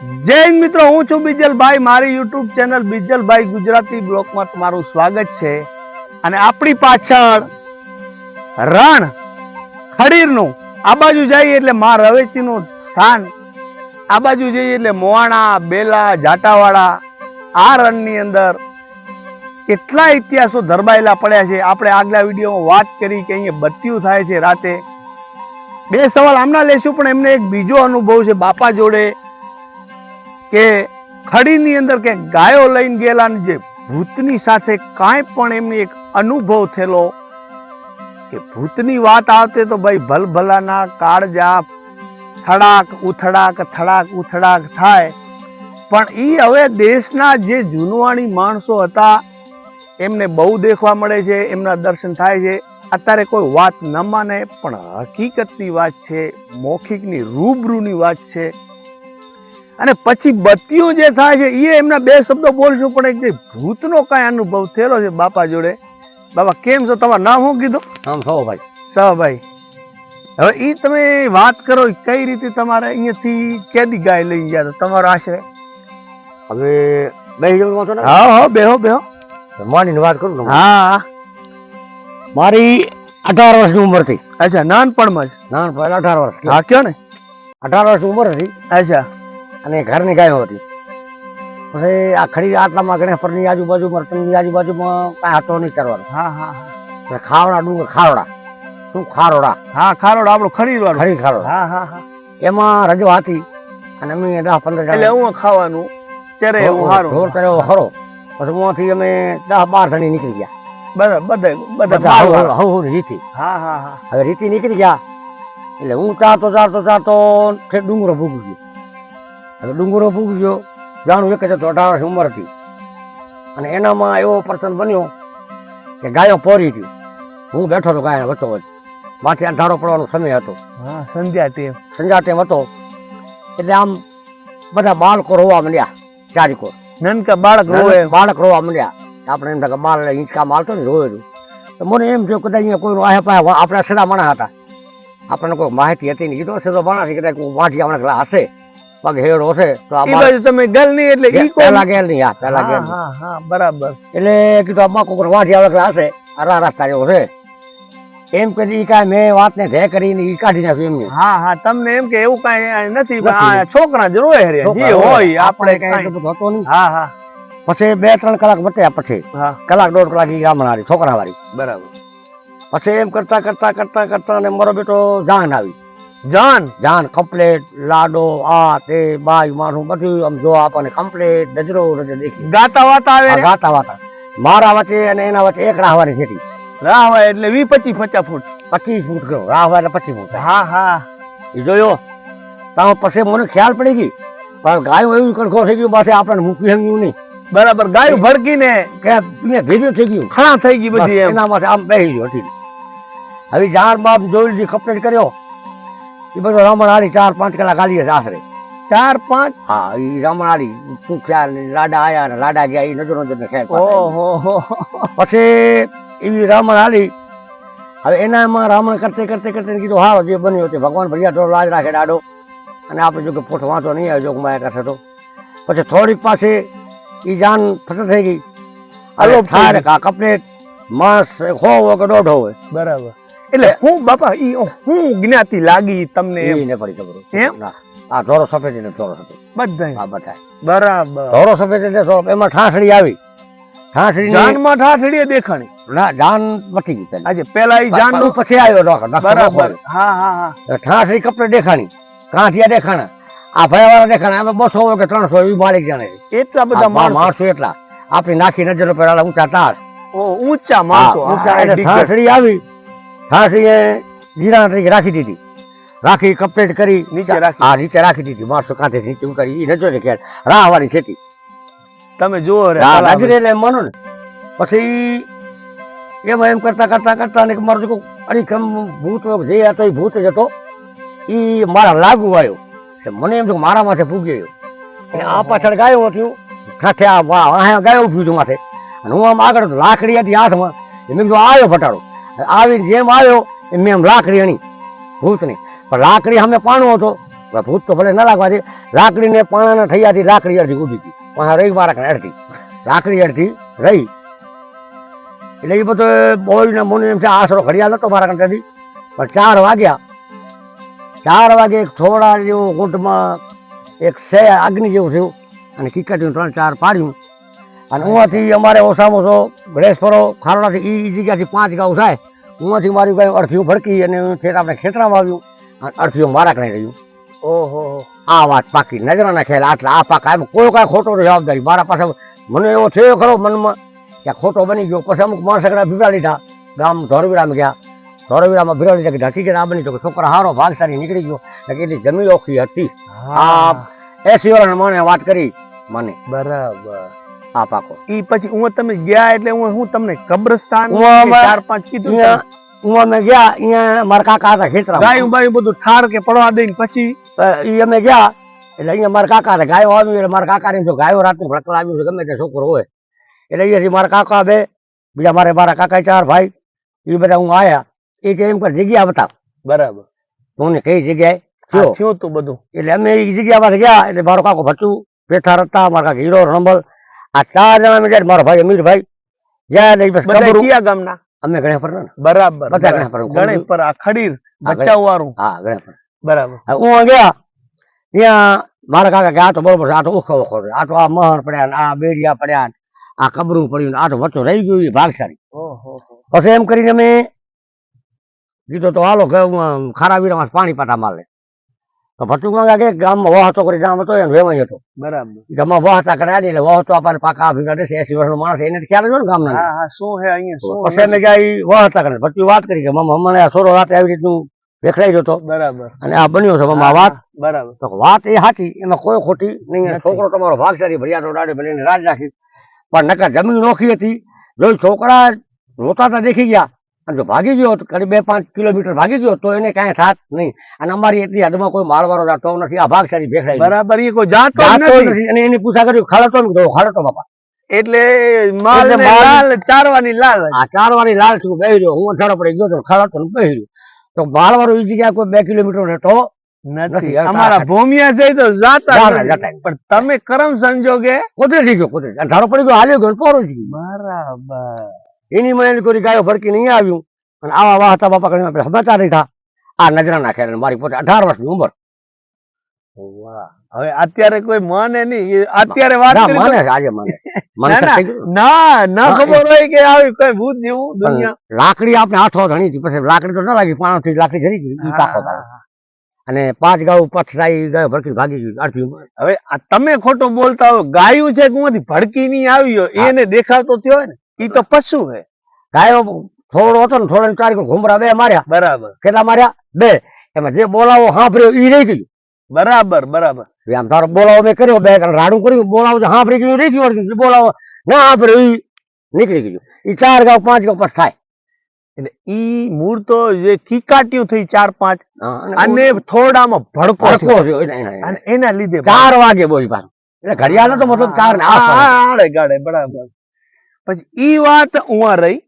હિન્દ મિત્રો, હું છું બીજલભાઈ. મારી યુટ્યુબ ચેનલ બીજલભાઈ ગુજરાતી બ્લોકમાં તમારું સ્વાગત છે. અને આપણી પાછળ રણ ખડીરનું, આ બાજુ જઈએ એટલે મા રવેચીનું સ્થાન, આ બાજુ જઈએ એટલે મોવાણા, બેલા જાટાવાળા આ રણની અંદર કેટલા ઇતિહાસો ધરબાયેલા પડ્યા છે. આપણે આગલા વિડીયોમાં વાત કરી કે અહીંયા બત્યું થાય છે રાતે. બે સવાલ આમના લેશું, પણ એમને એક બીજો અનુભવ છે બાપા જોડે. કે ખડીની અંદર કે ગાયો લઈને ગયેલા જે ભૂતની સાથે કાંઈ પણ એમને એક અનુભવ થયેલો, કે ભૂતની વાત આવતે તો ભાઈ ભલભલાના કાળજા થડાક, ઉથડાક થડાક, ઉથડાક થાય. પણ એ હવે દેશના જે જૂનવાણી માણસો હતા, એમને બહુ દેખવા મળે છે, એમના દર્શન થાય છે. અત્યારે કોઈ વાત ન માને, પણ હકીકતની વાત છે, મૌખિકની રૂબરૂની વાત છે. અને પછી બત્તીઓ જે થાય છે એ એમના બે શબ્દો બોલશું પણ એક જે ભૂતનો કાંઈ અનુભવ થયેલો છે બાપા જોડે. બાપા કેમ છો? તમારું નામ શું કીધું? નામ થો ભાઈ હવે એ તમે વાત કરો કઈ રીતે તમારે અહીંયાથી કેદી ગાય લઈ ગયા તમારો આશરે? હવે બે છો ને? હા હા બેહો બેહો. માની વાત કરું હા. મારી અઢાર વર્ષની ઉંમર થઈ અચ્છા નાનપણમાં જ? નાનપણ અઢાર વર્ષ. હા કયો ને? અઢાર વર્ષની ઉંમર હતી. અચ્છા. અને ઘરની ગાયો હતી. પછી આ ખડી આટલામાં ગણેશ પરની આજુબાજુમાં રતનની આજુબાજુમાં કાંઈ હતો નહીં કરવાનું. હા હા હા. ખાવડા ડુંગર ખાવડા. શું ખારોડા હા ખારોડા આપણો વાળો. ખડી ખારોડા. હા હા હા. એમાં રજો હતી અને અમે દસ પંદર એટલે હું ખાવાનું ત્યારે એવું ઢોર સારું કર્યો હરો. પછી ઉમાંથી અમે દસ બાર જણી નીકળી ગયા. બધા બધા બધા હવ- હવ- હવ રીતિ. હા હા હા. હવે રીતિ નીકળી ગયા. એટલે હું ચારતો ચારતો ચારતો ડુંગરો ભૂગી ગયો. હવે ડુંગરો ભૂગી ગયો. જાણું એક હતો અઢાર વર્ષની ઉંમર હતી અને એનામાં એવો પ્રસંગ બન્યો કે ગાયો પોરી હતી. હું બેઠો હતો ગાય વચ્ચો વચ્ચ. માથે અંધારો પડવાનો સમય હતો. સંધ્યા ટેમ સંધ્યા ટેમ હતો. એટલે આમ બધા બાળકો રોવા માંડ્યા ચારીકો. નાનકા બાળક રોવે. બાળક રોવા માંડ્યા. આપણે એમ કે બાળ હિંચકા મારતો ને રોવે તો. મને એમ થયું કદાચ અહીંયા કોઈનો આહે પાસે આપણા સડા માણા હતા. આપણને કોઈ માહિતી હતી નહીં. કીધો સદો માણસ છે, કદાચ વાંઠી આપણે હશે. પગ હેડો હશે તો આ બાજુ તમે ગલ નહીં એટલે ઈ કોણ? પહેલા ગેલ નહીં હા પેલા ગેલ હા હા બરાબર. એટલે કીધું આ કોકરો વાઢી આવે કદાચ હશે આ રસ્તા જેવો છે. એમ કે ઈ કાંઈ મેં વાતને ધે કરીને ઈ કાઢી નાખ્યું એમને. હા હા તમને એમ કે એવું કાંઈ નથી આ છોકરા જ રોય રે જે હોય આપણે કાંઈ એટલું નહીં. હા હા. પછી બે ત્રણ કલાક બત્યા પછી હા. કલાક દોઢ કલાક ઈ ગામના છોકરા વાળી બરાબર. પછી એમ કરતા કરતા કરતા કરતા ને મારો બેટો જાન આવી. જાન જાન કમ્પ્લેટ લાડો આ તે બાય મારું બધું આમ જો આપણને કમ્પ્લેટ નજરો નજર દેખી. ગાતા વાતા આવે ગાતા વાતા. મારા વચ્ચે અને એના વચ્ચે એક રાહવાની છે રાહવા એટલે વી પચીસ પચાસ ફૂટ. પચીસ ફૂટ ગયો. રાહવા એટલે પચીસ ફૂટ. હા હા. એ જોયો? તો પછી મને ખ્યાલ પડી ગઈ. પણ ગાયું એવું કણખો થઈ ગયું પાસે આપણને મૂકી હંગ્યું નહીં. બરાબર ગાયું ભડકીને કે અહીંયા થઈ ગયું. ખણા થઈ ગઈ બધી એના માટે આમ બેસી ગયો હતી હવે જાણ બાપ જોઈ લીધી કમ્પ્લેટ કર્યો. એ બધો રમણ ચાર પાંચ કલાક હાલી હશે આશરે. ચાર પાંચ? હા એ રામણ શું ખ્યાલ લાડા આયા ને લાડા ગયા એ નજર નજર ને ખ્યાલ પાછા. એવી રામણ હાલી હવે એનામાં રામણ કરતે કરતે કરતે કીધું હારો જે બન્યો તે ભગવાન ભરિયા થોડો લાજ રાખે ડાડો. અને આપણે જો કે ફોટો વાંચો નહીં આવ્યો જોગ માયા કરશે તો. પછી થોડીક પાસે એ જાન ફસર થઈ ગઈ. અલો થાય કપડે કા કમ્પ્લેટ માસ હો હોય કે દોઢ હોય બરાબર. એટલે હું બાપા ઈ હું જ્ઞાતિ લાગી તમને એમ. ને પડી ખબર એમ? આ ઢોરો સફેદ ને ઢોરો સફેદ. બધા આ બધા બરાબર. ઢોરો સફેદ એટલે એમાં ઠાસડી આવી. ઠાસડી જાનમાં ઠાસડી દેખાણી. ના જાન મટી ગઈ આજે પેલા ઈ જાનનું પછી આવ્યો બરાબર. હા હા હા. ઠાસડી કપડે દેખાણી. કાંઠિયા દેખાણા. આ ભયાવાળા દેખાણા. અમે બસો કે ત્રણસો એવી માલિક જાણે એટલા બધા માણસો. એટલા. આપણી નાખી નજરો પેલા ઊંચા તાર. ઊંચા માણસો. ઊંચા ઠાસડી આવી. ઠાસડીએ જીરા તરીકે રાખી દીધી. રાખી કપડેટ કરી નીચે રાખી. હા નીચે રાખી દીધી. માણસો કાંઠે નીચે ઉતારી એ નજો ને ખ્યાલ રાહવાની ખેતી. તમે જુઓ રે હા, તલાવ. નજરે એટલે માનો ને. પછી એમાં એમ કરતા કરતા કરતા ને મારું જો કેમ ભૂત જે હતો એ ભૂત જ હતો એ મારા લાગુ આવ્યો. મને એમ જો મારા માથે પૂગ્યો ગયો અને આ પાછળ ગાયો થયું. સાથે આ ગાયો હતું માથે. અને હું આમ આગળ લાકડી હતી હાથમાં. એમ મેં કીધું આવ્યો ફટાડો આવીને જેમ આવ્યો, એમ એમ લાકડી અણી. ભૂતની પણ લાકડી સામે પાણો હતો. ભૂત તો ભલે ના લાગવા દે. લાકડીને પાણાના થયાથી લાકડી અડધી ઉડી હતી. પણ રહી મારા અડધી. લાકડી અડધી રહી. એટલે એ બધો બોલને મને એમ છે આશરો ઘડિયાળ નતો મારા કંટાથી પણ ચાર વાગ્યા. ચાર વાગે એક થોડા જેવું ગુંટમાં એક સે અગ્નિ જેવું થયું. અને કિકટીયું ત્રણ ચાર પાડ્યું. અને ઉવાથી અમારે ઓછામાં ઓછો ગણેશપરો ખારોડાથી એ જગ્યાથી પાંચ ગાઉ થાય. ઉવાથી મારી ગાય અડથિયું ભડકી અને આપણે ખેતરામાં આવ્યું અને અડથિયું મારા કઈ રહ્યું ઓહો. આ વાત પાકી નજરના ખેલ આટલા આ પાક એમ કોઈ કાંઈ ખોટો જવાબદારી. મારા પાસે મને એવો થયો ખરો મનમાં કે આ ખોટો બની ગયો. પછી અમુક માણસ એકડા ભીડા લીધા. ગામ ધોરવીરામાં ગયા. ધોરવીરામાં ભીડા લીધા કે હકીકત આ બની તો છોકરા હારો ભાગશાળી નીકળી ગયો. ને એટલી જમીન ઓખી હતી. હા. એસી વર્ષ મને વાત કરી મને. બરાબર. આ પાકો ઈ પછી હું તમે ગયા એટલે હું હું તમને કબ્રસ્તાન હું આમાં- કે ચાર પાંચ કીધું અહીંયા હું અમે ગયા અહીંયા મારા કાકા હતા ખેતરા ગાયું બાયું બધું ઠાર કે પડવા દઈને પછી એ અમે ગયા એટલે અહીંયા મારા કાકા હતા ગાયો આવ્યું એટલે મારા કાકાને જો ગાયો રાતનું ભડકલ આવ્યું છે ગમે તે છોકરો હોય. એટલે અહીંયાથી મારા કાકા બે બીજા મારે મારા કાકા ચાર ભાઈ એ બધા હું આયા. એ કે એમ કર જગ્યા બતાવ. બરાબર. હું કઈ જગ્યાએ? હા, કયો થયું તું બધું. એટલે અમે એ જગ્યા પાસે ગયા એટલે મારો કાકો ભચુ પેથાર હતા મારા કાકા હીરો રંબલ આ ચાર જણા જાય મારો ભાઈ અમીરભાઈ જ્યાં લઈ બસ બધા કયા ગામના? અમે બરાબર બધા આ ખડીર હા બરાબર. હું ગયા ત્યાં મારા કાકા કે આ તો બરોબર આ તો ઓખો ઓખો આ તો આ મહર પડ્યા ને આ બેડિયા પડ્યા ને આ કબરું પડ્યું આ તો વચ્ચો રહી ગયું ભાગશાળી. પછી એમ કરીને અમે કીધું તો હાલો ખારા વીરામાં પાણી પાટા મારે. ભટુકમાં કે ગામમાં વહતો કરી ગામ હતો એને વેવાઈ હતો. બરાબર. ગામમાં વહતા કરે એટલે વહતો આપણને પાકા એસી વર્ષનો માણસ એને ખ્યાલ જ ને ગામના. શું હે અહીંયા પછી અમે ગયા વહતા કરે ભટ્ટી વાત કરી કે આ છોરો રાતે આવી રીતનું દેખાઈ ગયો હતો. બરાબર. અને આ બન્યો છે વાત. બરાબર. તો વાત એ સાચી એમાં કોઈ ખોટી નહીં. છોકરો તમારો ભાગશાળી ભરિયાતો દાડે ભલે રાજ નાખી પણ નકર જમીન નોખી હતી જો છોકરા રોતા દેખી ગયા. અને જો ભાગી ગયો તો કરી બે પાંચ કિલોમીટર ભાગી ગયો તો એને કાંઈ થાત નહીં. અને અમારી એટલી હદમાં કોઈ માળવાળો જાતો નથી આ ભાગ સારી ભેખાય બરાબર એ કોઈ જાતો નથી. અને એની પૂછા કર્યું ખાલતો ને કીધું ખાલતો બાપા. એટલે માલ લાલ ચારવાની લાલ. આ ચાર વાળી લાલ છું બેહી રહ્યો? હું પડી ગયો તો ખાડતો ને બેહી રહ્યો. તો માળવાળો ઈ જગ્યા કોઈ બે કિલોમીટર રહેતો નથી. નથી. અમારા ભૂમિયા જઈ તો જાતા. પણ તમે કરમ સંજોગે? કુદરતી ગયો કુદરતી. ધારો પડી ગયો હાલ્યો ગયો પોરો ગયો. બરાબર. એની મને કોઈ ગાયો ફરકી નહીં આવ્યું. અને આવા વાહતા બાપા કરીને આપણે સમાચાર નહીં આ નજરા નાખે મારી પોતે અઢાર વર્ષની ઉંમર. હવે અત્યારે કોઈ મને નહીં. અત્યારે વાત કરી માને આજે મને ના, ના. થઈ ગયું. ના ના હા, ખબર હોય કે આવી કોઈ ભૂત જેવું દુનિયા. લાકડી આપણે હાથો ધણી હતી. પછી લાકડી તો ના લાગી પાણો થી લાકડી ઘરી ગઈ. અને પાંચ ગાઉ પથરાઈ ગયો ભરકી ભાગી ગયું અડધી. હવે તમે ખોટું બોલતા હો. ગાયું છે કે ઉમાંથી ભડકી નહીં આવ્યો. એને દેખાતો થયો હોય ને? ઈ તો પશુ હે. ગાયો થોડો હતો ને થોડો ચાર ઘુમરા બે માર્યા. બરાબર. કેટલા માર્યા? બે. એમાં જે બોલાવો સાંભળ્યો ઈ રહી ગયું. બરાબર બરાબર. આમ તારો બોલાવો મેં કર્યો બે રાડું કર્યું બોલાવો તો ગયું રહી ગયું બોલાવો. ના સાંભળ્યો ઈ નીકળી ગયું. ઈ ચાર ગાઉ પાંચ ગાઉ પછી થાય. એટલે ઈ મૂળ તો જે કીકાટ્યું થઈ ચાર પાંચ અને થોડામાં ભડકો. ભડકો. અને એના લીધે ચાર વાગે બોલ પાછું. એટલે ઘડિયાળ તો મતલબ ચાર ને આડે ગાડે બરાબર. પછી ઈ વાત ઉવા રહી.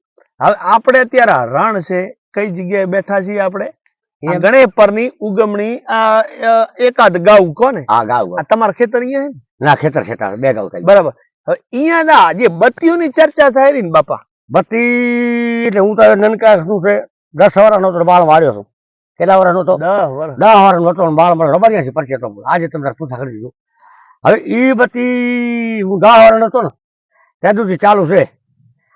હવે આપણે અત્યારે રણ છે કઈ જગ્યાએ બેઠા છીએ આપણે. ગણેપરની ઉગમણી આ એકાદ ગાઉ કોને? હા ગાઉ આ તમારા ખેતર અહીંયા છે ના? ખેતર ખેતર બે ગાઉ થાય. બરાબર. હવે અહીંયા ના જે બત્તીઓની ચર્ચા થાય રહી ને બાપા. બત્તી એટલે હું તો નનકા શું છે દસ વર્ષનો તો બાળ માર્યો છું. કેટલા વર્ષનો તો? દસ વર્ષનો હતો બાળ માર્યો રબારી છે પરચે તો. આજે તમને પૂછા કરી દીધું. હવે એ બત્તી હું દસ વર્ષનો હતો ને સુધી ચાલુ છે.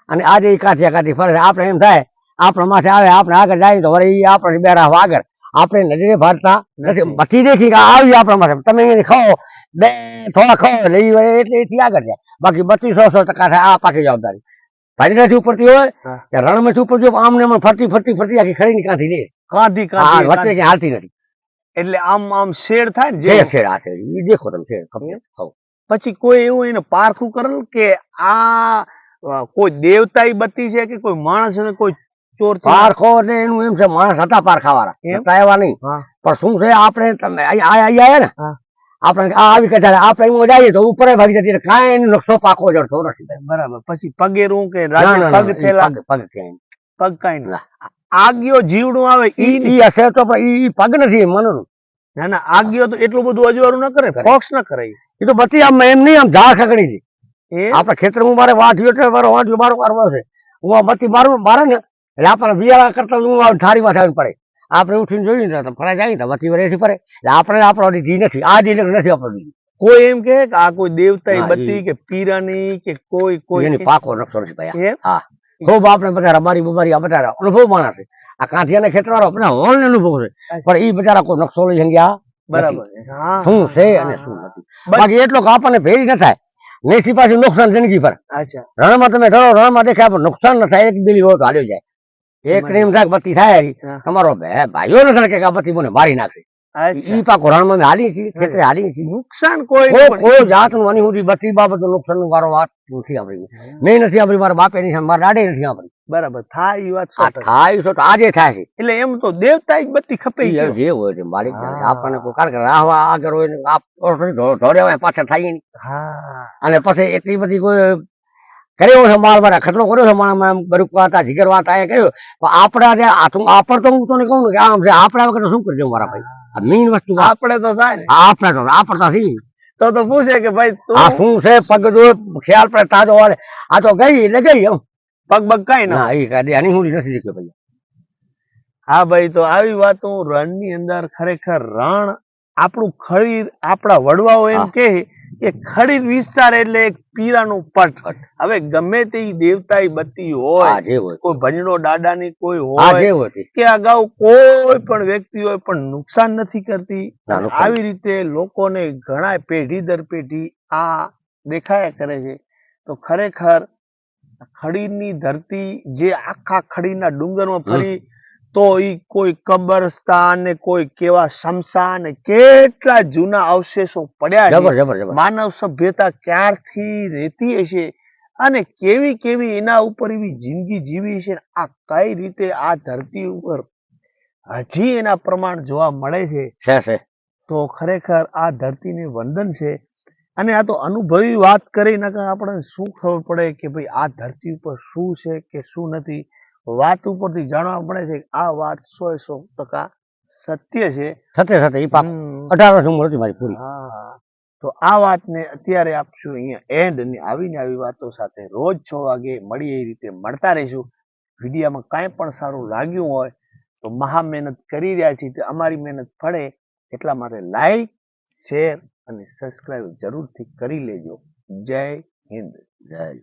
અને આજે ઈ કાંઠે કાંઠી ફરે આપણે એમ થાય આપણા માથે આવે આપણે આગળ જાય તો ઈ આપણે બેરા આગળ. આપણે નજરે ભારતા નથી. નથી. દેખી આવી આપણા માથે. તમે એને ખાઓ બે થોડા ખાઓ એટલે ઈ એટલે એથી આગળ જાય. બાકી બત્રીસ સો સો ટકા થાય આ પાકી જવાબદારી ભાજી નથી ઉપરતી હોય. કે રણમાંથી ઉપર જો આમને આમ ફરતી ફરતી ફરતી આખી ખરીની કાંઠી લે. હા કાંધી વચ્ચે. ક્યાંય હાલતી નથી. એટલે આમ આમ શેર થાય ને જે શેર આ છે એ દેખો તમે શેર ખબર ખાઓ. પછી કોઈ એવું એને પારખું કરેલ કે આ કોઈ દેવતાઈ બત્તી છે કે કોઈ માણસ ને કોઈ ચોર પારખો એટલે એનું એમ છે માણસ હતા પારખા વાળા એવા નહીં. પણ શું છે આપણે તમે આયા ને? આપણે આ આવી કચારે આપણે એમાં જઈએ તો ઉપર ભાગી જતી કાંઈ એનો નકશો પાકો જડતો નથી. બરાબર. પછી પગેરું કે ના, ના, ના, પગ થયેલા થેલા? પગ પગ પગ કાંઈ આગિયો જીવડું આવે ઈ ઈ. હશે તો ઈ પગ નથી મનનું ના ના આગ્યો તો એટલું બધું અજવાળું ન કરે કરે. ફોક્સ ન કરે એ તો બચી આમ એમ નહીં આમ ઝાડ ખકડી હતી આપડે ખેતર હું મારે વાંચ્યું એટલે મારો વાંચ્યું મારો કારવાર છે. હું આ બચી મારું મારે ને એટલે આપણને બિયારા કરતા હું ઠારી ઠારીમાં થઈને પડે. આપણે ઉઠીને જોયું ને તો ફરાઈ જાય ને તો બત્તી પડે એટલે આપણે આપણો જી નથી આ જી નથી આપણો કોઈ એમ કે આ કોઈ દેવતા બત્તી કે પીરાની કે કોઈ કોઈ એની પાકો નકશો નથી ભાઈ હા. ખૂબ આપણે બધા રબારી બબારી આ બધા અનુભવ માણસ છે. આ કાંઠિયાના ખેતરવાળો આપણે હોલ અનુભવ છે. પણ એ બચારા કોઈ નકશો લઈ ગયા બરાબર શું છે અને શું નથી? બાકી એટલો આપણને ભેરી ન થાય. નેસી પાછી નુકસાન જિંદગી પર. રણમાં તમે ઢળો રણમાં દેખાય પણ નુકસાન ન થાય. એક બિલી હોય હાલ્યો જાય. એક બરાબર. એમ થાય કે બત્તી થાય તમારો ભાઈઓ ન થાય કે બત્તી મને મારી નાખશે. ઈ પાકો રણમાં અમે છીએ ખેતરે હાલીએ છીએ. નુકસાન કોઈ કોઈ જાતનું આની સુધી બત્તી બાબતનું નુકસાનનું મારો વાત નથી આપણી મેં નથી આપણી મારા બાપે નથી મારા દાડે નથી સાંભળી. બરાબર થાય એ વાત. થાય છે તો આજે થાય છે. એટલે એમ તો દેવતા જ બધી ખપે જે હોય છે મારી. આપણને કોઈ કારણ કે રાહવા આગળ હોય હોય પાછળ થાય હા. અને પછી એટલી બધી કોઈ કર્યો છે માલ મારા ખતરો કર્યો છે મારા બરુક વાતા હતા જીગરવા હતા એ કર્યો. પણ આપણા આપણ તો હું તને કહું કે આમ છે આપણા વગર શું શું કરજો મારા ભાઈ? આ મેઇન વસ્તુ આપણે તો થાય ને. આપણે તો આપડતા થઈ તો તો પૂછે કે ભાઈ આ તું શું છે પગ જો ખ્યાલ પડે તાજો વાળે આ તો ગઈ એટલે ગઈ એમ. પગ બગ કઈ ના આવી કાઢી આની હું નથી શીખ્યો ભાઈ હા ભાઈ તો આવી વાતો રણની અંદર ખરેખર રણ આપણું ખડીર આપણા વડવાઓ એમ હા. કે કે ખડીર વિસ્તાર એટલે એક પીરાનું પટ હવે ગમે તે દેવતા બત્તી હોય કોઈ ભજનો દાદાની કોઈ હોય. કે અગાઉ કોઈ પણ વ્યક્તિ હોય પણ નુકસાન નથી કરતી. આવી રીતે લોકોને ઘણા પેઢી દર પેઢી આ દેખાયા કરે છે તો ખરેખર ખડીરની ધરતી જે આખા ખડીના ડુંગરમાં ફરી તો ઈ કોઈ કબરસ્તાન ને કોઈ કેવા શમશાન કેટલા જૂના અવશેષો પડ્યા માનવ સભ્યતા ક્યારથી રહેતી હશે અને કેવી કેવી એના ઉપર એવી જિંદગી જીવી છે આ કઈ રીતે આ ધરતી ઉપર હજી એના પ્રમાણ જોવા મળે છે. તો ખરેખર આ ધરતીને વંદન છે. અને આ તો અનુભવી વાત કરી નકર આપણે શું ખબર પડે કે ભાઈ આ ધરતી ઉપર શું છે કે શું નથી? વાત ઉપરથી જાણવા મળે છે આ વાત સો સો ટકા સત્ય છે. સાથે સાથે એ પાક. અઢાર વર્ષ ઉંમર હતી મારી પૂરી. હા તો આ વાતને અત્યારે આપશું અહીંયા એન્ડ ને આવીને આવી વાતો સાથે રોજ છ વાગે મળીએ એ રીતે મળતા રહીશું. વિડીયામાં કાંઈ પણ સારું લાગ્યું હોય તો મહા મહેનત કરી રહ્યા છીએ તો અમારી મહેનત ફળે. એટલા માટે લાઈક શેર અને સબસ્ક્રાઈબ જરૂરથી કરી લેજો. જય હિન્દ. જય